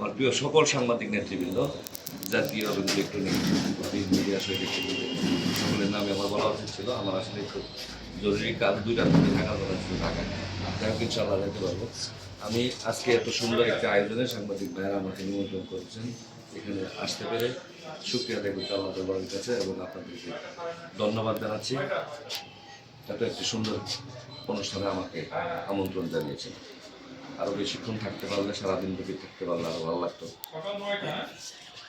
আমার প্রিয় সকল সাংবাদিক নেতৃবৃন্দ, জাতীয় এবং ইলেকট্রনিক মিডিয়া সহিত সকলের নামে আমার বলা উচিত ছিল, আমার আসলে একটু জরুরি কাজ দুইটা থেকে থাকার কথা ছিল ঢাকায়। যাই হোক ইনশাল্লাহ যেতে পারব। আমি আজকে এত সুন্দর একটি আয়োজনে সাংবাদিক ভাইয়েরা আমাকে নিমন্ত্রণ করেছেন, এখানে আসতে পেরে সুক্রিয়া দেখুন আল্লাহ দরবারের কাছে এবং আপনাদেরকে ধন্যবাদ জানাচ্ছি। এত একটি সুন্দর অনুষ্ঠানে আমাকে আমন্ত্রণ জানিয়েছেন। আরও বেশিক্ষণ থাকতে পারলে সারাদিন ব্যাপী থাকতে পারলে আরও ভালো লাগতো।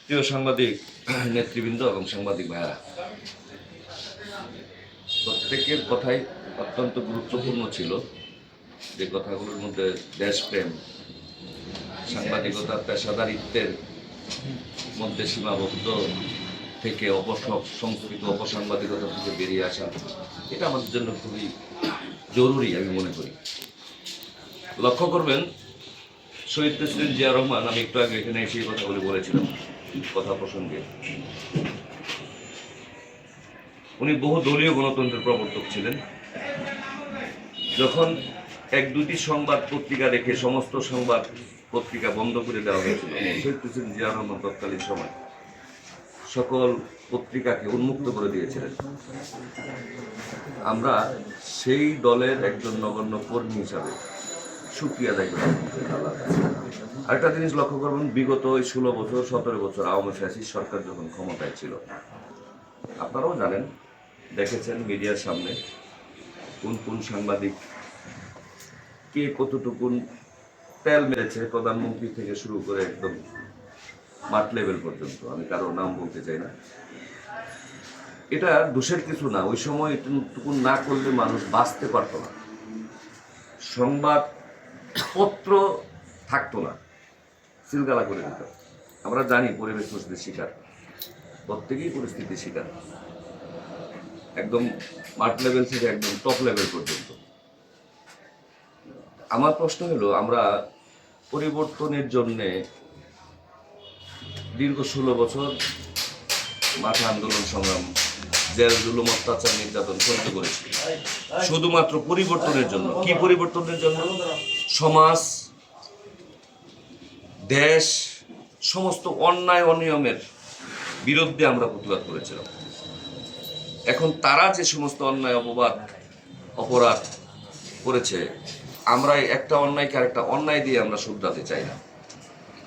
প্রিয় সাংবাদিক নেতৃবৃন্দ এবং সাংবাদিক ভাইয়েরা প্রত্যেকের কথাই অত্যন্ত গুরুত্বপূর্ণ ছিল। যে কথাগুলোর মধ্যে দেশপ্রেম সাংবাদিকতা পেশাদারিত্বের মধ্যে সীমাবদ্ধ থেকে অপসব সংস্কৃত অপসাংবাদিকতা থেকে বেরিয়ে আসা এটা আমাদের জন্য খুবই জরুরি আমি মনে করি। লক্ষ্য করবেন, শহীদ প্রেসিডেন্ট জিয়া রহমান, আমি একটু আগে এখানে এসে কথাগুলি বলেছিলাম, কথা প্রসঙ্গে। উনি বহু দলীয় গণতন্ত্রের প্রবর্তক ছিলেন। যখন এক দুটি সংবাদ পত্রিকা রেখে সমস্ত সংবাদ পত্রিকা বন্ধ করে দেওয়া হয়েছিল, শহীদ প্রেসিডেন্ট জিয়া রহমান তৎকালীন সময়, সকল পত্রিকাকে উন্মুক্ত করে দিয়েছিলেন। আমরা সেই দলের একজন নগণ্য কর্মী হিসাবে সুক্রিয়া দায়ী আরেকটা জিনিস লক্ষ্য করবেন, বিগত ওই ষোলো বছর, সতেরো বছর আওয়ামী ফ্যাসিস সরকার যখন ক্ষমতায় ছিল, আপনারাও জানেন, দেখেছেন মিডিয়ার সামনে কোন কোন সাংবাদিক কে কতটুকুন তেল মেরেছে, প্রধানমন্ত্রী থেকে শুরু করে একদম মাঠ লেভেল পর্যন্ত, আমি কারও নাম বলতে চাই না। এটা দোষের কিছু না, ওই সময় এটুকু না করলে মানুষ বাঁচতে পারতো না। সংবাদ পত্র থাকতো না, সিলগালা করে দিত। আমরা জানি পরিবেশ পরিস্থিতির শিকার, প্রত্যেকেই পরিস্থিতির শিকার। একদম মাঠ লেভেল থেকে একদম টপ লেভেল পর্যন্ত। আমার প্রশ্ন হলো, আমরা পরিবর্তনের জন্যে দীর্ঘ ষোলো বছর মাঠে আন্দোলন সংগ্রাম জেল অত্যাচার, নির্যাতন সহ্য করেছি শুধুমাত্র পরিবর্তনের জন্য। কি পরিবর্তনের জন্য? সমাজ, দেশ, সমস্ত অন্যায়, অনিয়মের বিরুদ্ধে আমরা প্রতিবাদ করেছিলাম। এখন তারা যে সমস্ত অন্যায়, অপবাদ, অপরাধ করেছে আমরা একটা অন্যায়কে আরেকটা অন্যায় দিয়ে আমরা শুধরাতে চাই না।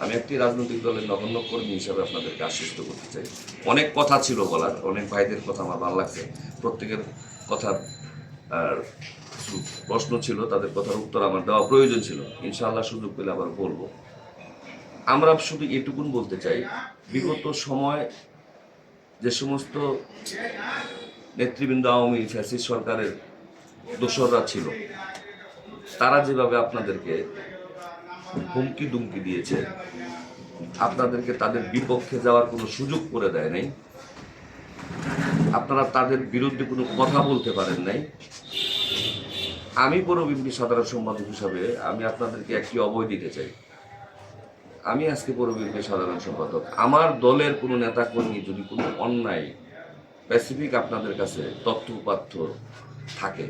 আমি একটি রাজনৈতিক দলের নগণ্য কর্মী হিসাবে আপনাদেরকে আশ্বস্ত করতে চাই। অনেক কথা ছিল বলার, অনেক ভাইদের কথা আমার ভালো লাগছে। প্রত্যেকের কথার প্রশ্ন ছিল, তাদের কথার উত্তর আমার দেওয়া প্রয়োজন ছিল। ইনশাআল্লাহ সুযোগ পেলে আবার বলব। আমরা শুধু এটুকুন বলতে চাই, বিগত সময় যে সমস্ত নেতৃবৃন্দ, আওয়ামী ফ্যাসিস সরকারের দোসররা ছিল, তারা যেভাবে আপনাদেরকে হুমকি দুমকি দিয়েছে। আপনাদেরকে তাদের বিপক্ষে যাওয়ার কোনো সুযোগ করে দেয় নাই। আপনারা তাদের বিরুদ্ধে কোনো কথা বলতে পারেন নাই। আমি পৌরবিম্পি সাধারণ সম্পাদক হিসাবে আমি আপনাদেরকে একটি অবয় দিতে চাই। আমি আজকে পৌরবিম্পি সাধারণ সম্পাদক। আমার দলের কোনো নেতাকর্মী যদি কোনো অন্যায় স্পেসিফিক আপনাদের কাছে তথ্য উপাত্য থাকে,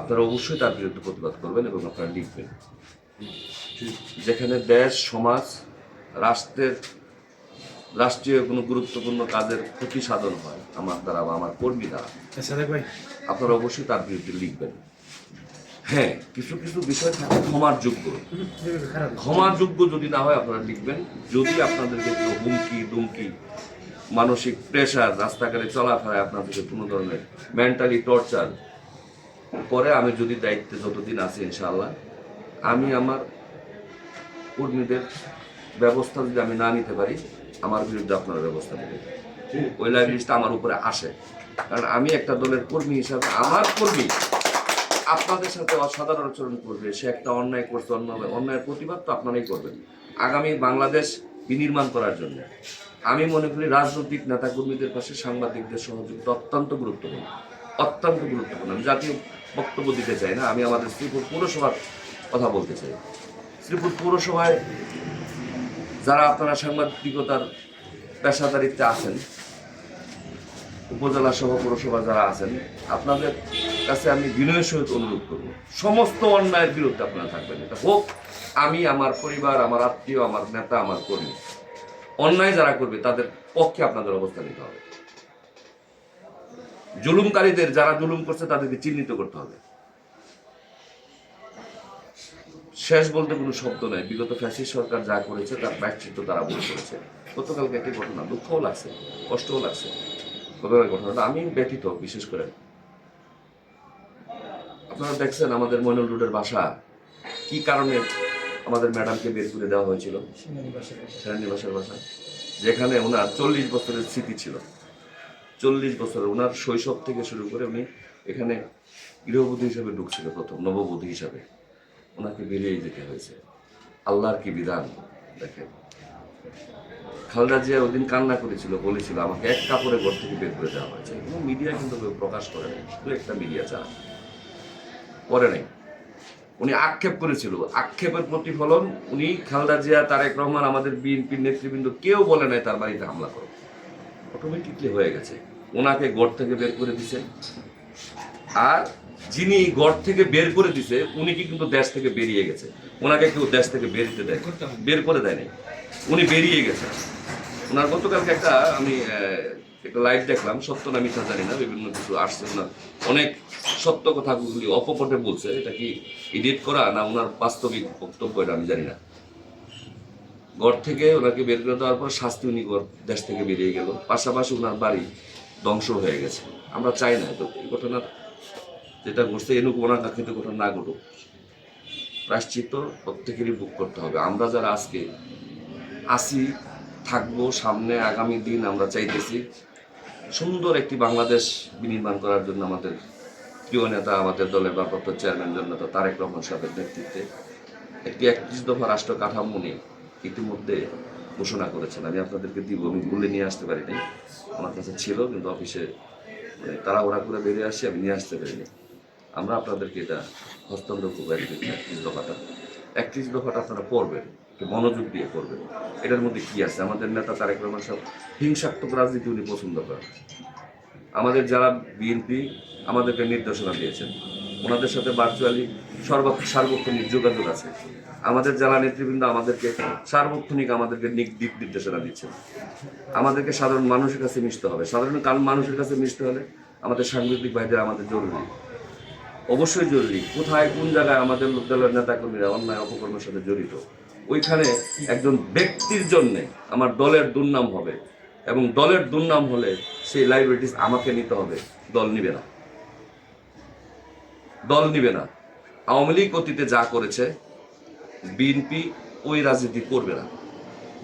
আপনারা অবশ্যই তার বিরুদ্ধে প্রতিবাদ করবেন এবং আপনারা লিখবেন। যেখানে দেশ সমাজ রাষ্ট্রের রাষ্ট্রীয় কোনো গুরুত্বপূর্ণ কাজের ক্ষতি সাধন হয় আমার দ্বারা বা আমার কর্মী দ্বারা। সাদেক আপনারা অবশ্যই তার বিরুদ্ধে লিখবেন। হ্যাঁ কিছু কিছু বিষয় থাকে ক্ষমার যোগ্য। ক্ষমার যোগ্য যদি না হয় আপনারা লিখবেন। যদি আপনাদেরকে কেউ হুমকি দুমকি মানসিক প্রেশার রাস্তাঘাটে চলাফেরায় আপনাদেরকে কোনো ধরনের মেন্টালি টর্চার পরে আমি যদি দায়িত্বে যতদিন আছি ইনশাআল্লাহ আমি আমার কর্মীদের ব্যবস্থা যদি আমি না নিতে পারি, আমার বিরুদ্ধে আপনারা ব্যবস্থা নেবেন। ওই লাইব্রেরিটা আমার উপরে আসে। কারণ আমি একটা দলের কর্মী হিসাবে, আমার কর্মী, আপনাদের সাথে অসাধারণ আচরণ করবে। সে একটা অন্যায় করছে, অন্যায় অন্যায়ের প্রতিবাদ তো আপনারাই করবেন। আগামী বাংলাদেশ বিনির্মাণ করার জন্য আমি মনে করি রাজনৈতিক নেতা কর্মীদের পাশে সাংবাদিকদের সহযোগিতা অত্যন্ত গুরুত্বপূর্ণ। অত্যন্ত গুরুত্বপূর্ণ। আমি জাতীয় বক্তব্য দিতে চাই না। আমি আমাদের শ্রীপুর পৌরসভার কথা বলতে চাই। শ্রীপুর পৌরসভায় যারা আপনারা সাংবাদিকতার পেশাদারিত্বে আছেন, উপজেলা সহ পৌরসভা যারা আছেন, আপনাদের কাছে আমি বিনয়ের সহিত অনুরোধ করব। সমস্ত অন্যায়ের বিরুদ্ধে আপনারা থাকবেন, এটা হোক আমি, আমার পরিবার, আমার আত্মীয়, আমার নেতা, আমার কর্মী। অন্যায় যারা করবে, তাদের পক্ষে আপনাদের অবস্থা নিতে হবে। জুলুমকারীদের, যারা জুলুম করছে, তাদেরকে চিহ্নিত করতে হবে। শেষ বলতে কোনো শব্দ নাই। বিগত ফ্যাসিস্ট সরকার যা করেছে, তার প্রায়শ্চিত্ত তারা ভুল করেছে। গতকালকে একটি ঘটনা, দুঃখও লাগছে, কষ্টও লাগছে। গতকাল ঘটনাটা আমি ব্যতীত বিশেষ করে। আপনারা দেখছেন আমাদের মইনুল রোডের বাসা, কি কারণে আমাদের ম্যাডামকে বের করে দেওয়া হয়েছিল? সেনানিবাসের বাসা। যেখানে ওনার চল্লিশ বছরের স্মৃতি ছিল। চল্লিশ বছরের ওনার শৈশব থেকে শুরু করে উনি এখানে গৃহবধূ হিসাবে ঢুকছিল প্রথম, নববধূ হিসাবে। ওনাকে বেরিয়ে যেতে হয়েছে। আল্লাহর কি বিধান? দেখেন। খালদা জিয়া ওদিন কান্না করেছিল, বলেছিল, আমাকে এক কাপড়ে ঘর থেকে বের করে দেওয়া হয়েছে। কোনো মিডিয়া কিন্তু কেউ প্রকাশ করে নাই। শুধু একটা মিডিয়া চায়। করে নাই। উনি আক্ষেপ করেছিল। আক্ষেপের প্রতিফলন উনি খালদা জিয়া, তারেক রহমান, আমাদের বিএনপির নেতৃবৃন্দ, কেউ বলে নাই তার বাড়িতে হামলা করো। অটোমেটিকলি হয়ে গেছে। ওনাকে গড় থেকে বের করে দিছে। আর যিনি গড় থেকে বের করে দিছে উনি কি কিন্তু দেশ থেকে বেরিয়ে গেছে। ওনাকে কেউ দেশ থেকে বেরোতে দেয় বের করে দেয়নি। উনি বেরিয়ে গেছে। ওনার গতকালকে একটা আমি একটা লাইভ দেখলাম সত্য না মিথ্যা জানি না বিভিন্ন কিছু আসছে ওনার। অনেক সত্য কথাগুলি অপকটে বলছে এটা কি এডিট করা না ওনার বাস্তবিক বক্তব্য এটা আমি জানি না। ঘর থেকে ওনাকে বের করে দেওয়ার পর শাস্তি উনি ঘর দেশ থেকে বেরিয়ে গেল। পাশাপাশি ওনার বাড়ি ধ্বংস হয়ে গেছে। আমরা চাই না তো এই ঘটনার যেটা ঘটছে এনুক কাছে ঘটনা না ঘটুক। প্রাশ্চিত্য প্রত্যেকেরই বুক করতে হবে। আমরা যারা আজকে আসি থাকব সামনে, আগামী দিন আমরা চাইতেছি সুন্দর একটি বাংলাদেশ বিনির্মাণ করার জন্য আমাদের প্রিয় নেতা, আমাদের দলের ভারপ্রাপ্ত চেয়ারম্যান জননেতা তারেক রহমান সাহেবের নেতৃত্বে একটি একত্রিশ দফা রাষ্ট্র কাঠামো নিয়ে ইতিমধ্যে ঘোষণা করেছেন। আমি আপনাদেরকে দিব, আমি ভুলে নিয়ে আসতে পারিনি। আমার কাছে ছিল, কিন্তু অফিসে মানে তাড়াহুড়া করে বেরিয়ে আসি আমি নিয়ে আসতে পারিনি। আমরা আপনাদেরকে এটা হস্তান্তর করব একত্রিশ দফাটা একত্রিশ দফাটা আপনারা পড়বেন মনোযোগ দিয়ে করবেন এটার মধ্যে কি আছে? আমাদের নেতা তারেক রহমান সব হিংসাত্মক রাজনীতি উনি পছন্দ করেন। আমাদের যারা বিএনপি, আমাদেরকে নির্দেশনা দিয়েছেন, ওনাদের সাথে ভার্চুয়ালি সর্ব সার্বক্ষণিক যোগাযোগ আছে। আমাদের যারা নেতৃবৃন্দ, আমাদেরকে সার্বক্ষণিক আমাদেরকে দিক নির্দেশনা দিচ্ছেন। আমাদেরকে সাধারণ মানুষের কাছে মিশতে হবে। সাধারণ কাল মানুষের কাছে মিশতে হলে আমাদের সাংবাদিক ভাইদের আমাদের জরুরি। অবশ্যই জরুরি। কোথায়, কোন জায়গায় আমাদের দলের নেতাকর্মীরা অন্যায় অপকর্মের সাথে জড়িত? ওইখানে একজন ব্যক্তির জন্যে আমার দলের দুর্নাম হবে এবং দলের দুর্নাম হলে সেই লাইব্রেরিটিস আমাকে নিতে হবে। দল নিবে না। দল নিবে না। আওয়ামী লীগ অতীতে যা করেছে বিএনপি ওই রাজনীতি করবে না।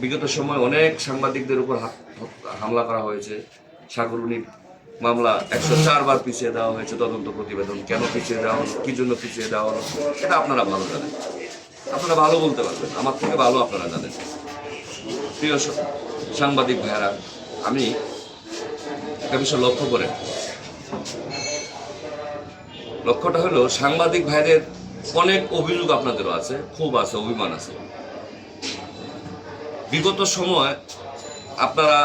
বিগত সময় অনেক সাংবাদিকদের উপর হামলা করা হয়েছে। সাগরুনির মামলা একশো চারবার পিছিয়ে দেওয়া হয়েছে, তদন্ত প্রতিবেদন কেন পিছিয়ে দেওয়া হলো, কি জন্য পিছিয়ে দেওয়া হলো, এটা আপনারা ভালো জানেন। আপনারা ভালো বলতে পারবেন, আমার থেকে ভালো আপনারা জানেন। প্রিয় সাংবাদিক ভাইয়ারা, আমি একটা বিষয় লক্ষ্য করে। লক্ষ্যটা হলো, সাংবাদিক ভাইদের অনেক অভিযোগ আপনাদেরও আছে, খুব আছে, অভিমান আছে। বিগত সময় আপনারা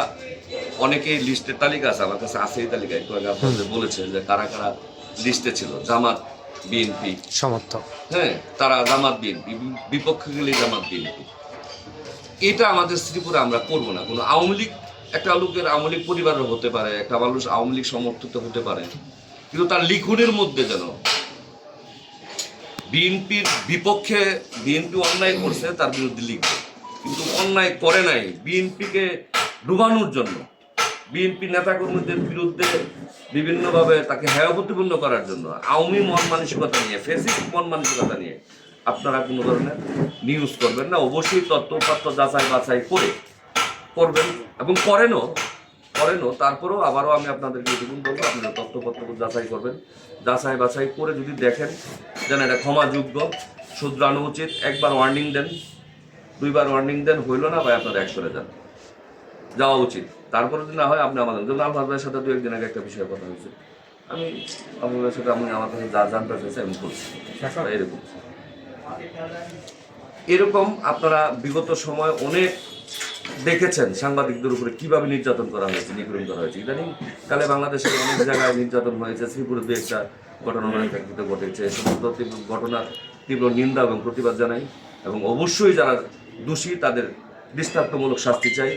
অনেকেই লিস্টের তালিকা আছে আমার কাছে আছে এই তালিকা একটু আগে আপনাদের বলেছে যে কারা কারা লিস্টে ছিল জামাত বিএনপি। সমর্থক। হ্যাঁ তারা জামাত বিএনপি। বিপক্ষে গেলে জামাত বিএনপি। এটা আমাদের শ্রীপুরে আমরা করব না। কোনো আওয়ামী লীগ একটা লোকের আওয়ামী লীগ পরিবারের হতে পারে একটা মানুষ আওয়ামী লীগ সমর্থিত হতে পারে। কিন্তু তার লিখনের মধ্যে যেন বিএনপির বিপক্ষে বিএনপি অন্যায় করছে তার বিরুদ্ধে লিখবে। কিন্তু অন্যায় করে নাই বিএনপিকে ডুবানোর জন্য। বিএনপি নেতাকর্মীদের বিরুদ্ধে বিভিন্নভাবে তাকে হেয় প্রতিপন্ন করার জন্য, আওয়ামী মন মানসিকতা নিয়ে ফেসিক মন মানসিকতা নিয়ে আপনারা কোনো ধরনের নিউজ করবেন না। অবশ্যই তথ্যপাত্র যাচাই বাছাই করে করবেন এবং করেনও করেনও। তারপরেও আবারও আমি আপনাদেরকে এটুকুন বলব, আপনারা তথ্যপত্র যাচাই করবেন। যাচাই বাছাই করে যদি দেখেন যেন এটা ক্ষমাযোগ্য, শুধরানো উচিত। একবার ওয়ার্নিং দেন, দুইবার ওয়ার্নিং দেন, হইল না ভাই, আপনারা সরে যান। যাওয়া উচিত। তারপরে যদি না হয় আপনি আমাদের যেমন আমার ভাইয়ের সাথে দু একদিন আগে একটা বিষয়ে কথা হয়েছে। আমি আমার ভাইয়ের সাথে আমি আমার কাছে যা জানতে চাইছি আমি বলছি। এরকম। এরকম আপনারা বিগত সময় অনেক দেখেছেন সাংবাদিকদের উপরে কীভাবে নির্যাতন করা হয়েছে নিপীড়ন করা হয়েছে। ইদানিং কালে বাংলাদেশের অনেক জায়গায় নির্যাতন হয়েছে শ্রীপুরে দু একটা ঘটনা অনেক প্রেক্ষিতে ঘটেছে। সমস্ত ঘটনার তীব্র নিন্দা এবং প্রতিবাদ জানাই এবং অবশ্যই যারা দোষী তাদের দৃষ্টান্তমূলক শাস্তি চাই।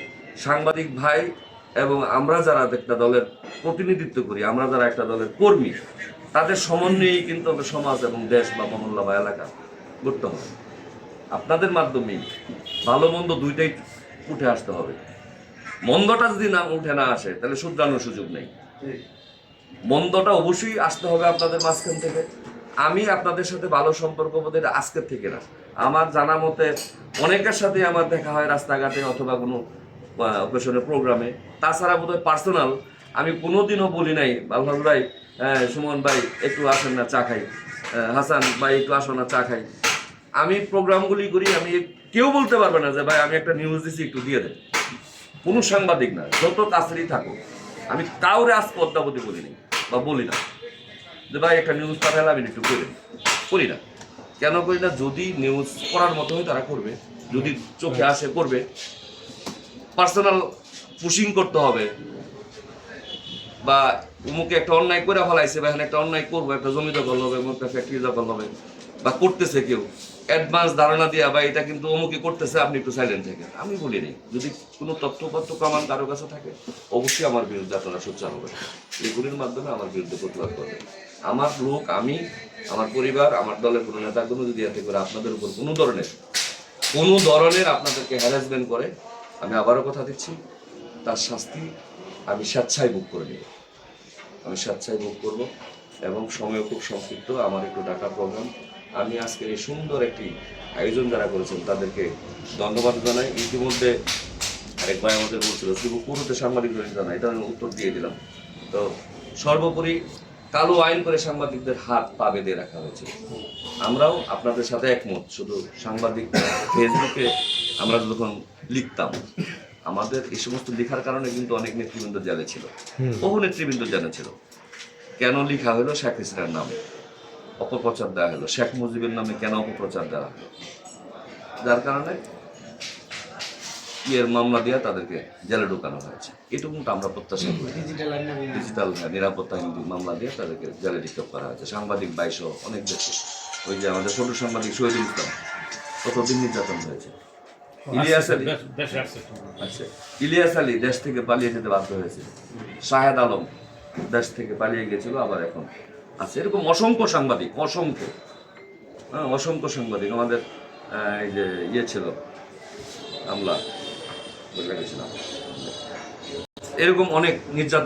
সাংবাদিক ভাই এবং আমরা যারা একটা দলের প্রতিনিধিত্ব করি, আমরা যারা একটা দলের কর্মী, তাদের সমন্বয়েই কিন্তু সমাজ এবং দেশ বা মহল্লা বা এলাকা করতে হবে আপনাদের মাধ্যমেই ভালো মন্দ দুইটাই উঠে আসতে হবে। মন্দটা যদি না উঠে না আসে, তাহলে শুধরানোর সুযোগ নেই। মন্দটা অবশ্যই আসতে হবে আপনাদের মাঝখান থেকে। আমি আপনাদের সাথে ভালো সম্পর্ক বোধহয় আজকের থেকে না। আমার জানা মতে অনেকের সাথে আমার দেখা হয় রাস্তাঘাটে অথবা কোনো অকেশনের প্রোগ্রামে তাছাড়া বোধহয় পার্সোনাল আমি কোনোদিনও বলি নাই আলহাজ ভাই সুমন ভাই, একটু আসেন না, চা খাই। হাসান ভাই, একটু আসো না, চা খাই। আমি প্রোগ্রামগুলি করি, আমি কেউ বলতে পারবে না যে, ভাই, আমি একটা নিউজ দিছি, একটু দিয়ে দেন। কোনো সাংবাদিক না, যত কাছেরই থাকুক। আমি কাউরে আজ পদ্মাবতী বলিনি বা বলি না। যে, ভাই, একটা নিউজ পাঠালে আমি একটু করি করি না। কেন করি না? যদি নিউজ করার মতো হয়, তারা করবে। যদি চোখে আসে, করবে। পার্সোনাল পুশিং করতে হবে। বা উমুকে একটা অন্যায় করে ফেলাইছে, বা এখানে একটা অন্যায় করব, একটা জমি দখল হবে একটা ফ্যাক্টরি দখল হবে, বা করতেছে কেউ। অ্যাডভান্স ধারণা দিয়া, বা এটা কিন্তু অমুকে করতেছে, আপনি একটু সাইলেন্ট থাকেন। আমি বলি নেই, যদি কোনো তথ্যপত্র প্রমাণ কারও কাছে থাকে, অবশ্যই আমার বিরুদ্ধে আপনারা সোচ্চার হবেন। এগুলির মাধ্যমে আমার বিরুদ্ধে প্রতিবাদ করবেন। আমার লোক, আমি, আমার পরিবার, আমার দলের কোনো নেতা কোনো যদি এতে করে আপনাদের উপর কোনো ধরনের কোনো ধরনের আপনাদেরকে হ্যারাসমেন্ট করে আমি আবারও কথা দিচ্ছি, তার শাস্তি আমি স্বেচ্ছায় বুক করে নেব। আমি স্বেচ্ছায় বুক করব এবং সময় খুব সংক্ষিপ্ত, আমার একটু টাকা প্রোগ্রাম। আমি আজকের এই সুন্দর একটি আয়োজন যারা করেছেন, তাদেরকে ধন্যবাদ জানাই। ইতিমধ্যে আরেক ভাই আমাদের বলছিল, শুধু পুরোতে সাংবাদিক জানা এটা আমি উত্তর দিয়ে দিলাম। তো সর্বোপরি কালো আইন করে সাংবাদিকদের হাত পা বেঁধে রাখা হয়েছে। আমরাও আপনাদের সাথে একমত শুধু সাংবাদিক ফেসবুকে আমরা যখন লিখতাম আমাদের এই সমস্ত লেখার কারণে কিন্তু অনেক নেতৃবৃন্দ জেলে ছিল। বহু নেতৃবৃন্দ জেলে ছিল। কেন লেখা হলো? শেখ হাসিনার নামে। অপপ্রচার দেওয়া হলো। শেখ মুজিবের নামে কেন অপপ্রচার দেওয়া হলো? যার কারণে ইয়ের মামলা দিয়ে তাদেরকে জেলে ঢুকানো হয়েছে। এটুকুটা আমরা প্রত্যাশা করি। ডিজিটাল নিরাপত্তাহীন মামলা দিয়ে তাদেরকে জেলে ডিস্টার্ব করা হয়েছে। সাংবাদিক বাইশ অনেক দেশে ওই যে আমাদের ছোট সাংবাদিক শহীদুল ইসলাম কতদিন নির্যাতন হয়েছে? ইলিয়াস আলী। আচ্ছা। ইলিয়াস আলী দেশ থেকে পালিয়ে যেতে বাধ্য হয়েছে। শাহেদ আলম দেশ থেকে পালিয়ে গেছিল আবার এখন আছে। এরকম অসংখ্য সাংবাদিক অসংখ্য। হ্যাঁ অসংখ্য সাংবাদিক। আমাদের আহ, এই যে ইয়ে ছিল আমলা। এরকম অনেক নির্যাতন